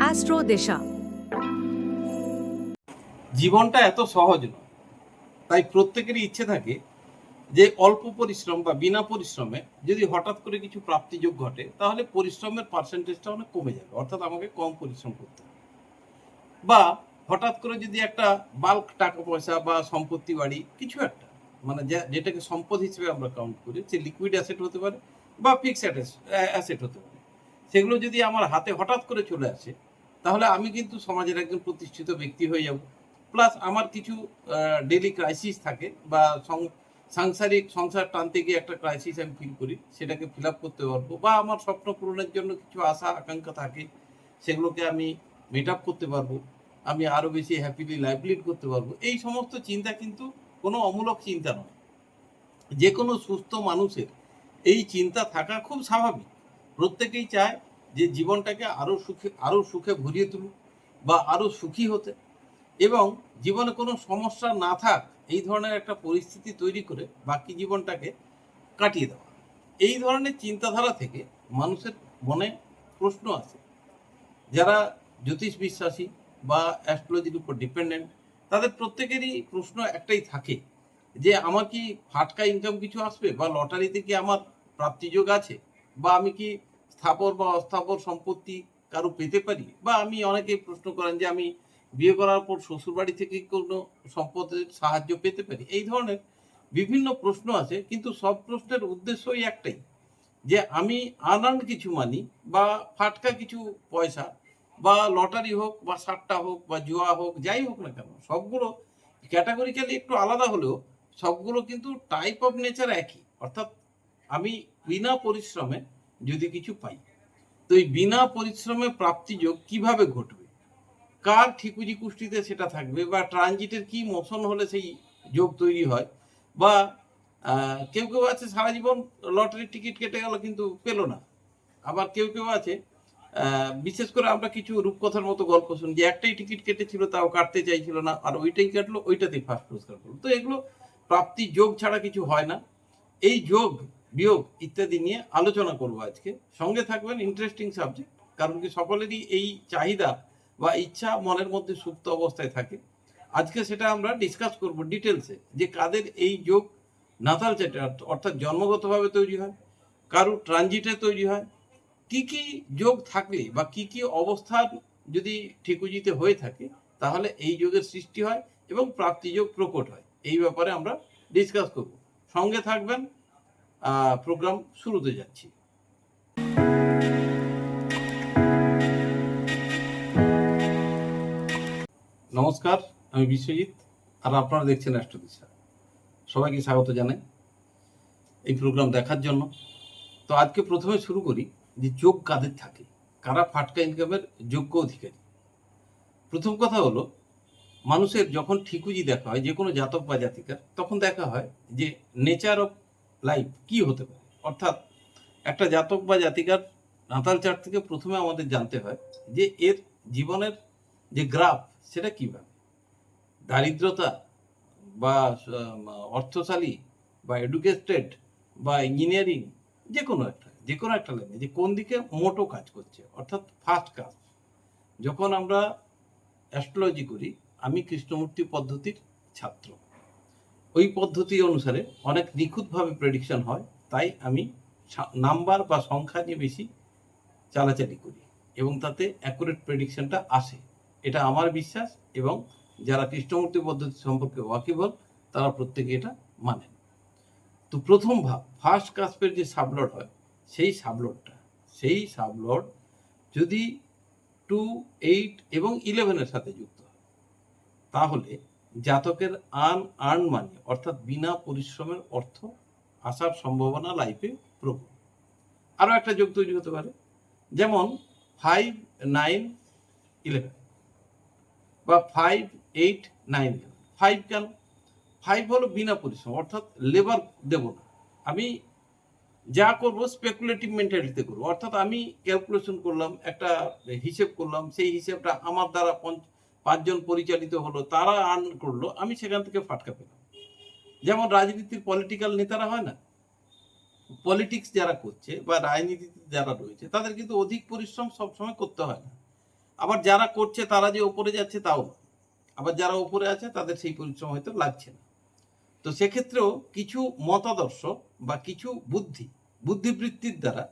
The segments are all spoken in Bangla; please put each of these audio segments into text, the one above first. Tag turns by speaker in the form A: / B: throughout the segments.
A: অ্যাস্ট্রো দিশা।
B: জীবনটা এত সহজ নয়। তাই প্রত্যেকেরই ইচ্ছে থাকে যে অল্প পরিশ্রম বা বিনা পরিশ্রমে যদি হঠাৎ করে কিছু প্রাপ্তিযোগ ঘটে, তাহলে পরিশ্রমের পার্সেন্টেজটা অনেক কমে যাবে। অর্থাৎ আমাকে কম পরিশ্রম করতে হবে। বা হঠাৎ করে যদি একটা বাল্ক টাকা পয়সা বা সম্পত্তি বাড়ি, কিছু একটা মানে যেটাকে সম্পদ হিসেবে আমরা কাউন্ট করি, সে লিকুইড অ্যাসেট হতে পারে বা ফিক্সড অ্যাসেট হতে পারে। সেগুলো যদি আমার হাতে হঠাৎ করে চলে আসে, তাহলে আমি কিন্তু সমাজের একজন প্রতিষ্ঠিত ব্যক্তি হয়ে যাব। প্লাস আমার কিছু ডেলি ক্রাইসিস থাকে বা সাংসারিক সংসার টানতে গিয়ে একটা ক্রাইসিস আমি ফিল করি, সেটাকে ফিল আপ করতে পারব বা আমার স্বপ্ন পূরণের জন্য কিছু আশা, আকাঙ্ক্ষা থাকে, সেগুলোকে আমি মেট আপ করতে পারব, আমি আরও বেশি হ্যাপিলি লাইফ লিড করতে পারব। এই সমস্ত চিন্তা কিন্তু কোনো অমূলক চিন্তা নয়। যে কোনো সুস্থ মানুষের এই চিন্তা থাকা খুব স্বাভাবিক। প্রত্যেকেই চায় যে জীবনটাকে আরও সুখে আরও সুখে ভরিয়ে তুলুক বা আরও সুখী হতে। এবং জীবনে কোনো সমস্যা না থাক, এই ধরনের একটা পরিস্থিতি তৈরি করে বাকি জীবনটাকে কাটিয়ে দেওয়া। এই ধরনের চিন্তাধারা থেকে মানুষের মনে প্রশ্ন আছে। যারা জ্যোতিষ বিশ্বাসী বা অ্যাস্ট্রোলজির উপর ডিপেন্ডেন্ট তাদের প্রত্যেকেরই প্রশ্ন একটাই থাকে যে, আমার কি ফাটকা ইনকাম কিছু আসবে বা লটারিতে কি আমার প্রাপ্তিযোগ আছে? বা আমি কি স্থাবর বা অস্থাপর সম্পত্তি কারও পেতে পারি? বা আমি অনেকেই প্রশ্ন করেন যে আমি বিয়ে করার পর শ্বশুরবাড়ি থেকে কোনো সম্পদের সাহায্য পেতে পারি? এই ধরনের বিভিন্ন প্রশ্ন আছে, কিন্তু সব প্রশ্নের উদ্দেশ্যই একটাই, যে আমি আনান কিছু মানি বা ফাটকা কিছু পয়সা বা লটারি হোক বা সাট্টা হোক বা জুয়া হোক, যাই হোক না কেন, সবগুলো ক্যাটাগরিক্যালি একটু আলাদা হলেও সবগুলো কিন্তু টাইপ অফ নেচার একই। অর্থাৎ আমি বিনা পরিশ্রমে যদি কিছু পাই, তো এই বিনা পরিশ্রমে প্রাপ্তিযোগ কীভাবে ঘটবে? কার ঠিকুজি কুষ্টিতে সেটা থাকবে বা ট্রানজিটের কি মোশন হলে সেই যোগ তৈরি হয়? বা কেউ কেউ আছে সারা জীবন লটারির টিকিট কেটে গেল কিন্তু পেল না। আবার কেউ কেউ আছে বিশেষ করে আমরা কিছু রূপকথার মতো গল্প শুনি যে একটাই টিকিট কেটেছিল তাও কাটতে চাইছিল না, আর ওইটাই কাটলো, ওইটাতেই ফার্স্ট পুরস্কার করল। তো এগুলো প্রাপ্তি যোগ ছাড়া কিছু হয় না। এই যোগ বিয়োগ ইত্যাদি নিয়ে আলোচনা করব আজকে। সঙ্গে থাকবেন ইন্টারেস্টিং সাবজেক্ট কারণ কি সকলেরই এই চাহিদা বা ইচ্ছা মনের মধ্যে সুপ্ত অবস্থায় থাকে। আজকে সেটা আমরা ডিসকাস করব ডিটেলসে যে কাদের এই যোগ নাতাল চেটে অর্থাৎ জন্মগতভাবে তৈরি হয়, কারুর ট্রানজিটে তৈরি হয়, কি কি যোগ থাকলে বা কি কি অবস্থান যদি ঠিকুজিতে হয়ে থাকে, তাহলে এই যোগের সৃষ্টি হয় এবং প্রাপ্তিযোগ প্রকট হয়। এই ব্যাপারে আমরা ডিসকাস করব। সঙ্গে থাকবেন প্রোগ্রাম শুরুতে যাচ্ছি। নমস্কার, আমি বিশ্বজিৎ, আর আপনারা দেখছেন অ্যাস্ট্রোদিশা সবাইকে স্বাগত জানাই এই প্রোগ্রাম দেখার জন্য। তো আজকে প্রথমে শুরু করি যে যোগ কাদের থাকে? কারা ফাটকা ইনকামের যোগ্য অধিকারী? প্রথম কথা হলো, মানুষের যখন ঠিকুজি দেখা হয় যে কোনো জাতক বা জাতিকার, তখন দেখা হয় যে নেচার অফ লাইফ কি হতে পারে? অর্থাৎ একটা জাতক বা জাতিকার নাতাল চার্ট থেকে প্রথমে আমাদের জানতে হয় যে এর জীবনের যে গ্রাফ সেটা কীভাবে? দারিদ্রতা বা অর্থশালী বা এডুকেটেড বা ইঞ্জিনিয়ারিং যে কোনো একটা যে কোনো একটা লাইনে যে কোন দিকে মোটো কাজ করছে, অর্থাৎ ফার্স্ট কাজ। যখন আমরা অ্যাস্ট্রোলজি করি, আমি কৃষ্ণমূর্তি পদ্ধতির ছাত্র। ওই পদ্ধতি অনুসারে অনেক নিখুঁতভাবে প্রেডিকশন হয়, তাই আমি নাম্বার বা সংখ্যা নিয়ে বেশি চালাচালি করি এবং তাতে অ্যাকুরেট প্রেডিকশনটা আসে। এটা আমার বিশ্বাস এবং যারা কৃষ্ণমূর্তি পদ্ধতি সম্পর্কে ওয়াকিবল, তারা প্রত্যেকে এটা মানেন তো প্রথম ভাব ফার্স্ট কাস্পের যে সাবলড হয়, সেই সাবলডটা সেই সাবলড যদি টু এইট এবং ইলেভেনের সাথে যুক্ত হয়, তাহলে জাতকের আন আর্ন মানি অর্থাৎ বিনা পরিশ্রমের অর্থ আসার সম্ভাবনা লাইফে প্রবল। আরও একটা যোগ তৈরি হতে পারে, যেমন ফাইভ নাইন ইলেভেন বা ফাইভ এইট নাইন ফাইভ কেন? ফাইভ হলো বিনা পরিশ্রম, অর্থাৎ লেবার দেব না। আমি যা করব স্পেকুলেটিভ মেন্টালিটিতে করব। অর্থাৎ আমি ক্যালকুলেশন করলাম, একটা হিসেব করলাম, সেই হিসেবটা আমার দ্বারা পাঁচজন পরিচালিত হলো, তারা আর্ন করল, আমি সেখান থেকে ফাটকা পেলাম। যেমন রাজনীতির পলিটিক্যাল নেতারা হয় না পলিটিক্স যারা করছে বা রাজনীতিতে যারা রয়েছে, তাদের কিন্তু অধিক পরিশ্রম সবসময় করতে হয় না। আবার যারা করছে, তারা যে ওপরে যাচ্ছে, তাও। আবার যারা ওপরে আছে, তাদের সেই পরিশ্রম হয়তো লাগছে না। তো সেক্ষেত্রেও কিছু মতাদর্শ বা কিছু বুদ্ধি, বুদ্ধিবৃত্তির দ্বারা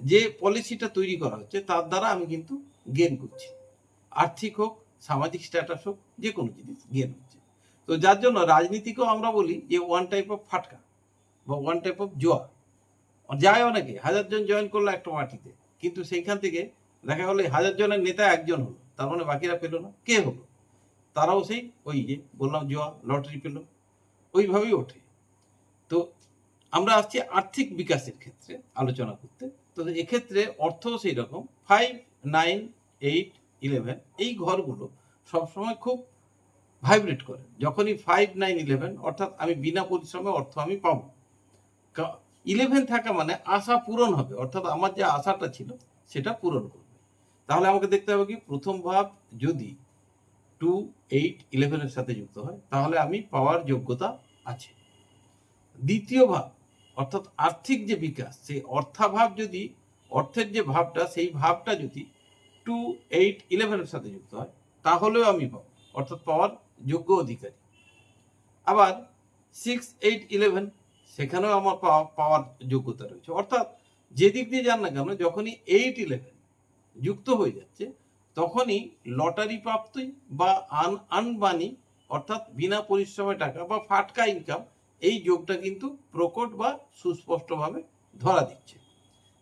B: যে পলিসিটা তৈরি করা হচ্ছে, তার দ্বারা আমি কিন্তু গেন করছি। আর্থিক হোক সামাজিক স্ট্যাটাস হোক, যে কোনো জিনিস গেন হচ্ছে। তো যার জন্য রাজনীতিকেও আমরা বলি যে ওয়ান টাইপ অফ ফাটকা বা ওয়ান টাইপ অফ জোয়া যায় অনেকে, হাজার জন জয়েন করল একটা মাটিতে, কিন্তু সেইখান থেকে দেখা এই হাজার জনের নেতা একজন হলো, তার মানে বাকিরা পেল না, কে হলো? তারাও সেই ওই যে বললাম জোয়া লটারি পেল, ওইভাবেই ওঠে। তো আমরা আসছি আর্থিক বিকাশের ক্ষেত্রে আলোচনা করতে। তো এক্ষেত্রে অর্থও সেই রকম ফাইভ নাইন এইট ইলেভেন এই ঘরগুলো সবসময় খুব ভাইব্রেট করে। যখনই ফাইভ নাইন ইলেভেন অর্থাৎ আমি বিনা পরিশ্রমে অর্থ আমি পাবো। ইলেভেন থাকা মানে আশা পূরণ হবে, অর্থাৎ আমার যে আশাটা ছিল সেটা পূরণ করবে। তাহলে আমাকে দেখতে হবে কি, প্রথম ভাব যদি টু এইট ইলেভেনের সাথে যুক্ত হয়, তাহলে আমি পাওয়ার যোগ্যতা আছে। দ্বিতীয় ভাব, অর্থাৎ আর্থিক যে বিকাশ, সেই অর্থাভাব যদি, অর্থের যে ভাবটা, সেই ভাবটা যদি টু এইট ইলেভেনের সাথে যুক্ত হয়, তাহলেও আমি পাবো। অর্থাৎ পাওয়ার যোগ্য অধিকারী। আবার সিক্স এইট ইলেভেন সেখানেও আমার পাওয়া, পাওয়ার যোগ্যতা রয়েছে। অর্থাৎ যেদিক দিয়ে যান না কেন, যখনই এইট ইলেভেন যুক্ত হয়ে যাচ্ছে, তখনই লটারি প্রাপ্তি বা আন আনবানি অর্থাৎ বিনা পরিশ্রমে টাকা বা ফাটকা ইনকাম এই যোগটা কিন্তু প্রকট বা সুস্পষ্টভাবে ধরা দিচ্ছে।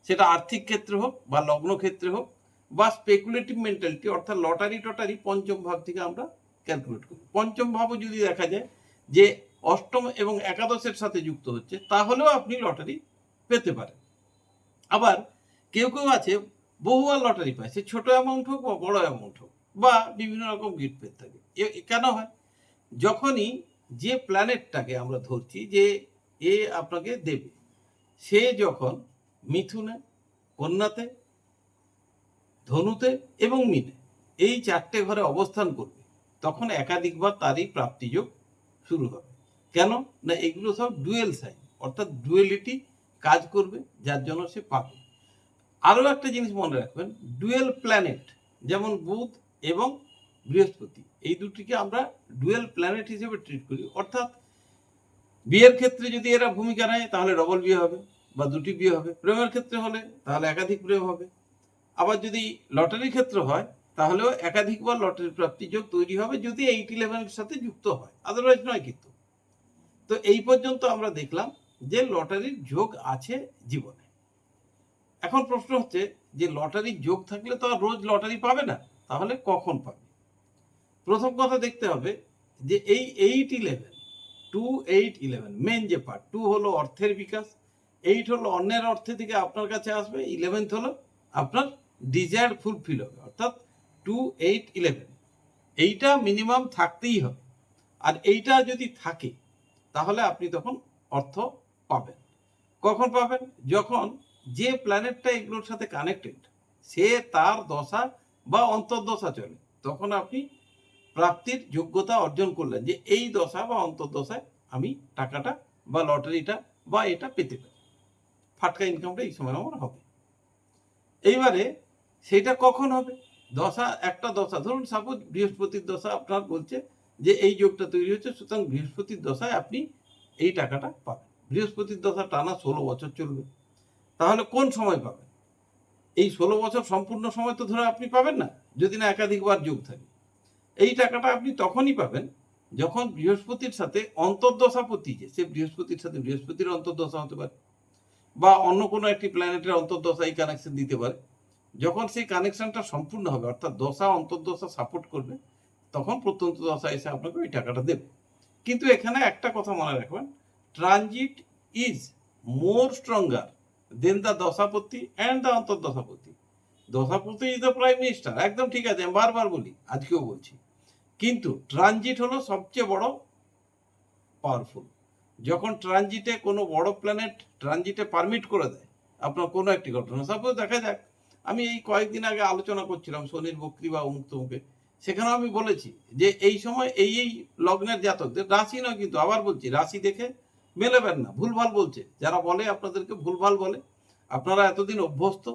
B: সেটা আর্থিক ক্ষেত্রে হোক বা লগ্ন ক্ষেত্রে হোক বা স্পেকুলেটিভ মেন্টালিটি অর্থাৎ লটারি টটারি পঞ্চম ভাব থেকে আমরা ক্যালকুলেট করি পঞ্চম ভাবও যদি দেখা যায় যে অষ্টম এবং একাদশের সাথে যুক্ত হচ্ছে, তাহলেও আপনি লটারি পেতে পারেন। আবার কেউ কেউ আছে, বহুবার লটারি পায়, সে ছোট অ্যামাউন্ট হোক বা বড় অ্যামাউন্ট হোক, বা বিভিন্ন রকম গিফট পেতে থাকে। কেন হয়? যখনই যে প্ল্যানেটটাকে আমরা ধরছি যে এ আপনাকে দেবে, সে যখন মিথুনে, কন্যাতে ধনুতে এবং মিনে এই চারটে ঘরে অবস্থান করবে। তখন একাধিকবার তারই প্রাপ্তিযোগ শুরু হবে। কেন? না, এগুলো সব ডুয়েল সাইন, অর্থাৎ ডুয়েলিটি কাজ করবে, যার জন্য সে পাবে। আরও একটা জিনিস মনে রাখবেন, ডুয়েল প্ল্যানেট, যেমন বুধ এবং বৃহস্পতি, এই দুটিকে আমরা ডুয়েল প্ল্যানেট হিসেবে ট্রিট করি। অর্থাৎ বিয়ের ক্ষেত্রে যদি এরা ভূমিকা নেয়, তাহলে ডবল বিয়ে হবে বা দুটি বিয়ে হবে। প্রেমের ক্ষেত্রে হলে তাহলে একাধিক প্রেম হবে। আবার যদি লটারির ক্ষেত্রে হয়, তাহলেও একাধিকবার লটারি প্রাপ্তি যোগ তৈরি হবে যদি এইট ইলেভেনের সাথে যুক্ত হয়। আদারওয়াইজ নয় কিন্তু। তো এই পর্যন্ত আমরা দেখলাম যে লটারির যোগ আছে জীবনে। এখন প্রশ্ন হচ্ছে যে লটারির যোগ থাকলে তো আর রোজ লটারি পাবে না, তাহলে কখন পাবে? প্রথম কথা দেখতে হবে যে এই eight eleven two eight eleven main যে পার্ট টু হলো অর্থের বিকাশ এইট হলো অন্যের অর্থে থেকে আপনার কাছে আসবে ইলেভেন্থ হলো আপনার ডিজায়ার ফুলফিল হবে, অর্থাৎ টু এইট ইলেভেন এইটা মিনিমাম থাকতেই হবে। আর এইটা যদি থাকে, তাহলে আপনি তখন অর্থ পাবেন। কখন পাবেন? যখন যে প্ল্যানেটটা এগুলোর সাথে কানেক্টেড সে তার দশা বা অন্তর্দশা চলে, তখন আপনি প্রাপ্তির যোগ্যতা অর্জন করলেন যে এই দশা বা অন্তর্দশায় আমি টাকাটা বা লটারিটা বা এটা পেতে পারি। ফাটকা ইনকামটা এই সময় আমার হবে। এইবারে সেটা কখন হবে? দশা, একটা দশা। ধরুন সাপোজ বৃহস্পতির দশা আপনার বলছে যে, এই যোগটা তৈরি হচ্ছে, সুতরাং বৃহস্পতির দশায় আপনি এই টাকাটা পাবেন। বৃহস্পতির দশা টানা ষোলো বছর চলবে। তাহলে কোন সময় পাবেন? এই ষোলো বছর সম্পূর্ণ সময় তো ধরে আপনি পাবেন না, যদি না একাধিকবার যোগ থাকে। এই টাকাটা আপনি তখনই পাবেন যখন বৃহস্পতির সাথে অন্তর্দশাপতি যে, সে বৃহস্পতির সাথে, বৃহস্পতির অন্তর্দশা হতে পারে, বা অন্য কোনো একটি প্ল্যানেটের অন্তর্দশা এই কানেকশন দিতে পারে। যখন সেই কানেকশনটা সম্পূর্ণ হবে, অর্থাৎ দশা, অন্তর্দশা সাপোর্ট করবে, তখন প্রত্যন্ত দশা এসে আপনাকে ওই টাকাটা দেবে। কিন্তু এখানে একটা কথা মনে রাখবেন transit is more stronger than the দশাপতি and the অন্তর্দশাপতি। দশাপতি ইজ দ্য প্রাইম মিনিস্টার একদম ঠিক আছে, আমি বারবার বলি, আজকেও বলছি। কিন্তু ট্রানজিট হলো সবচেয়ে বড় পাওয়ারফুল যখন ট্রানজিটে কোনো বড় প্ল্যানেট ট্রানজিটে পারমিট করে দেয়, আপনার কোনো একটি ঘটনা সাপোজ দেখা যাক আমি এই কয়েকদিন আগে আলোচনা করছিলাম শনির বক্রি বা অমুক তমুকে সেখানেও আমি বলেছি যে এই সময় এই এই লগ্নের জাতকদের রাশি নয় কিন্তু আবার বলছি, রাশি দেখে মেলেবেন না, ভুলভাল বলছে। যারা বলে আপনাদেরকে ভুলভাল বলে, আপনারা এতদিন অভ্যস্ত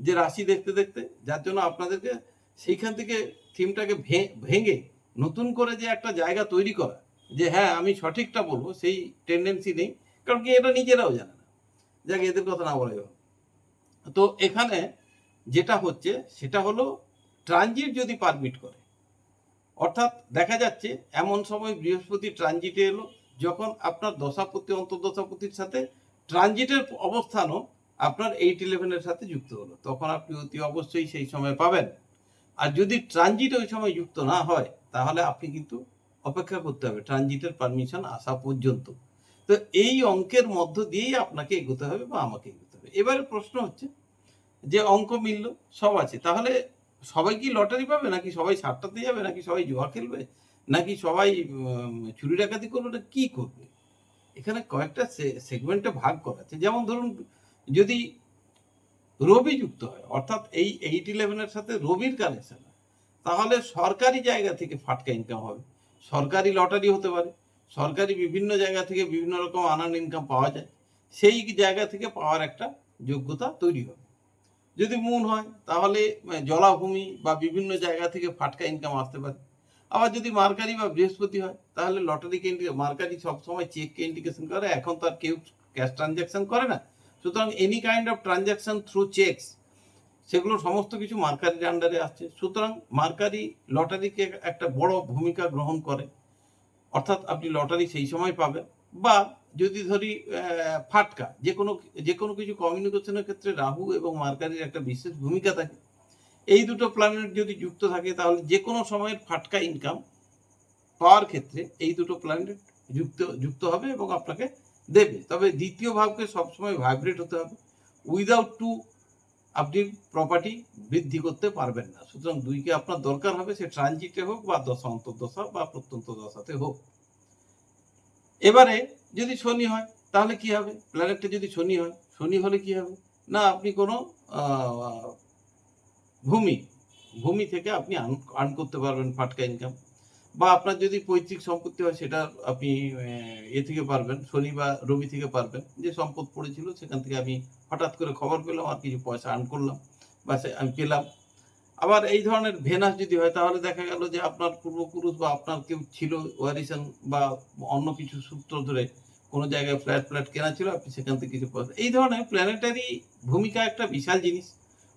B: যে রাশি দেখতে দেখতে, যার জন্য আপনাদেরকে সেইখান থেকে থিমটাকে ভেঙে নতুন করে যে একটা জায়গা তৈরি করা, যে হ্যাঁ আমি সঠিকটা বলব, সেই টেন্ডেন্সি নেই, কারণ কি এটা নিজেরাও জানে না। যাকে, এদের কথা না ভালো তো এখানে যেটা হচ্ছে সেটা হলো ট্রানজিট যদি পারমিট করে। অর্থাৎ দেখা যাচ্ছে এমন সময় বৃহস্পতি ট্রানজিটে এলো, যখন আপনার দশাপতি অন্তর্দশাপতির সাথে ট্রানজিটের অবস্থানও আপনার এইট ইলেভেনের সাথে যুক্ত হলো। তখন আপনি অতি অবশ্যই সেই সময় পাবেন। আর যদি ট্রানজিট ওই সময় যুক্ত না হয়, তাহলে আপনি কিন্তু অপেক্ষা করতে হবে ট্রানজিটের পারমিশন আসা পর্যন্ত। তো এই অঙ্কের মধ্য দিয়েই আপনাকে এগোতে হবে বা আমাকে এগোতে হবে। এবারে প্রশ্ন হচ্ছে যে অঙ্ক মিলল, সব আছে। তাহলে সবাই কি লটারি পাবে? নাকি সবাই সাতটাতে যাবে? নাকি সবাই জুয়া খেলবে? নাকি সবাই চুরি ডাকাতি করবে? না কি করবে? এখানে কয়েকটা সেগমেন্টে ভাগ করা আছে। যেমন ধরুন, যদি রবি যুক্ত হয়, অর্থাৎ এই এইট ইলেভেনের সাথে রবির কানেকশন তাহলে সরকারি জায়গা থেকে ফাটকা ইনকাম হবে। সরকারি লটারি হতে পারে। সরকারি বিভিন্ন জায়গা থেকে বিভিন্ন রকম আনান ইনকাম পাওয়া যায়। সেই জায়গা থেকে পাওয়ার একটা যোগ্যতা তৈরি হবে। যদি মন হয়, তাহলে জলাভূমি বা বিভিন্ন জায়গা থেকে ফাটকা ইনকাম আসতে পারে। আবার যদি মার্কারি বা বৃহস্পতি হয়, তাহলে লটারিকে ইন্ডিকে মার্কারি সবসময় চেককে ইন্ডিকেশন করে, এখন তো আর কেউ ক্যাশ ট্রানজ্যাকশন করে না। সুতরাং any kind of transaction through cheques সেগুলো সমস্ত কিছু মার্কারির আন্ডারে আসছে। সুতরাং মার্কারি লটারিকে একটা বড় ভূমিকা গ্রহণ করে। অর্থাৎ আপনি লটারি সেই সময় পাবেন, বা যদি ধরি ফাটকা, যে কোনো যে কোনো কিছু কমিউনিকেশনের ক্ষেত্রে রাহু এবং মার্কারির একটা বিশেষ ভূমিকা থাকে। এই দুটো প্ল্যানেট যদি যুক্ত থাকে, তাহলে যে কোনো সময়ের ফাটকা ইনকাম পাওয়ার ক্ষেত্রে এই দুটো প্ল্যানেট যুক্ত যুক্ত হবে এবং আপনাকে দেবে। তবে দ্বিতীয় ভাবকে সবসময় ভাইব্রেট হতে হবে। উইদাউট টু আপনি প্রপার্টি বৃদ্ধি করতে পারবেন না। সুতরাং দুইকে আপনার দরকার হবে, সে ট্রানজিটে হোক বা দশা, অন্তর্দশা বা প্রত্যন্ত দশাতে হোক। এবারে যদি শনি হয়, তাহলে কি হবে? প্ল্যানেটটা যদি শনি হয়, শনি হলে কি হবে? না, আপনি কোনো ভূমি ভূমি থেকে আপনি আর্ন করতে পারবেন, ফাটকা ইনকাম। বা আপনার যদি পৈতৃক সম্পত্তি হয়, সেটা আপনি, এ থেকে পারবেন, শনি বা রবি থেকে পারবেন। যে সম্পদ পড়েছিল, সেখান থেকে আমি হঠাৎ করে খবর পেলাম, আর কিছু পয়সা আর্ন করলাম। বা আমি পেলাম। আবার এই ধরনের ভেনাস যদি হয়, তাহলে দেখা গেল যে আপনার পূর্বপুরুষ বা আপনার কেউ ছিল ওয়ারিশন বা অন্য কিছু সূত্র ধরে কোনো জায়গায় ফ্ল্যাট ফ্ল্যাট কেনা ছিল, আপনি সেখান থেকে কিছু পয়সা এই ধরনের প্ল্যানেটারি ভূমিকা একটা বিশাল জিনিস।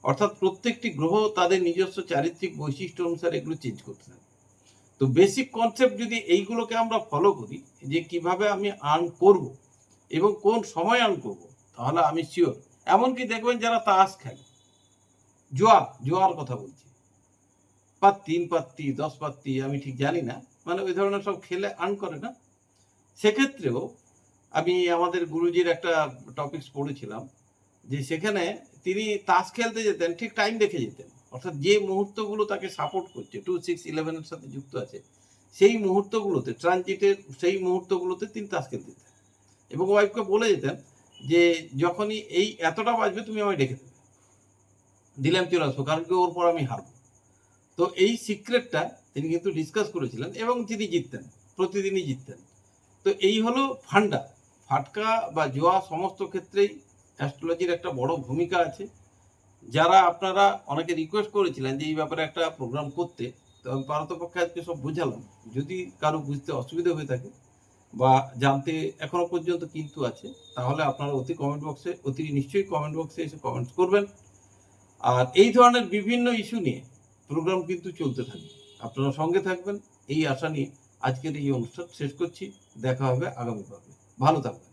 B: অর্থাৎ প্রত্যেকটি গ্রহ তাদের নিজস্ব চারিত্রিক বৈশিষ্ট্য অনুসারে এগুলো চেঞ্জ করতে থাকে। তো বেসিক কনসেপ্ট যদি এইগুলোকে আমরা ফলো করি, যে কীভাবে আমি আর্ন করব এবং কোন সময় আর্ন করব, তাহলে আমি শিওর এমনকি দেখবেন যারা তাস খেলে জোয়া জোয়ার কথা বলছি। তিন পাত্তি, দশ পাত্তি, আমি ঠিক জানি না। মানে ওই ধরনের সব খেলে আর্ন করে না। সেক্ষেত্রেও আমি আমাদের গুরুজির একটা টপিকস পড়েছিলাম যে সেখানে তিনি তাস খেলতে যেতেন, ঠিক টাইম দেখে যেতেন। অর্থাৎ যে মুহূর্তগুলো তাকে সাপোর্ট করছে টু সিক্স ইলেভেনের সাথে যুক্ত আছে, সেই মুহূর্তগুলোতে ট্রানজিটের সেই মুহূর্তগুলোতে তিনি তাস খেলতে যেতেন। এবং ওয়াইফকে বলে যেতেন যে, যখনই এই এতটা বাজবে, তুমি আমায় ডেকে দেবে দিলাম আসব কারণ কি ওর পর আমি হারবো। তো এই সিক্রেটটা তিনি কিন্তু ডিসকাস করেছিলেন এবং তিনি জিততেন, প্রতিদিনই জিততেন। তো এই হলো ফান্ডা। ফাটকা বা জোয়া সমস্ত ক্ষেত্রেই অ্যাস্ট্রোলজির একটা বড় ভূমিকা আছে। যারা আপনারা অনেকে রিকোয়েস্ট করেছিলেন যে এই ব্যাপারে একটা প্রোগ্রাম করতে, তো আমি পারতপক্ষে আজকে সব বুঝালাম। যদি কারও বুঝতে অসুবিধা হয়ে থাকে বা জানতে এখনও পর্যন্ত কিন্তু আছে, তাহলে আপনারা অতি কমেন্ট বক্সে অতি নিশ্চয়ই কমেন্ট বক্সে এসে কমেন্টস করবেন। আর এই ধরনের বিভিন্ন ইস্যু নিয়ে প্রোগ্রাম কিন্তু চলতে থাকবে আপনারা সঙ্গে থাকবেন, এই আশা নিয়ে আজকের এই অনুষ্ঠান শেষ করছি। দেখা হবে আগামী পর্বে। ভালো থাকবেন।